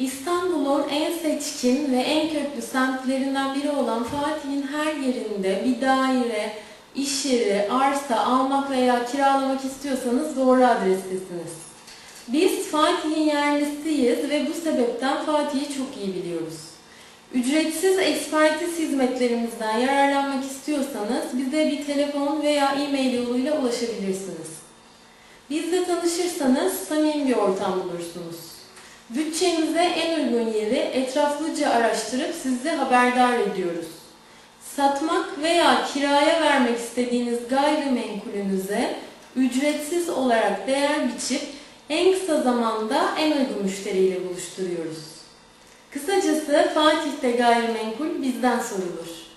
İstanbul'un en seçkin ve en köklü semtlerinden biri olan Fatih'in her yerinde bir daire, iş yeri, arsa almak veya kiralamak istiyorsanız doğru adrestesiniz. Biz Fatih'in yerlisiyiz ve bu sebepten Fatih'i çok iyi biliyoruz. Ücretsiz ekspertiz hizmetlerimizden yararlanmak istiyorsanız bize bir telefon veya e-mail yoluyla ulaşabilirsiniz. Bizle tanışırsanız samimi bir ortam bulursunuz. Bütçenize en uygun yeri etraflıca araştırıp sizi haberdar ediyoruz. Satmak veya kiraya vermek istediğiniz gayrimenkulünüze ücretsiz olarak değer biçip en kısa zamanda en uygun müşteriyle buluşturuyoruz. Kısacası Fatih'te gayrimenkul bizden sorulur.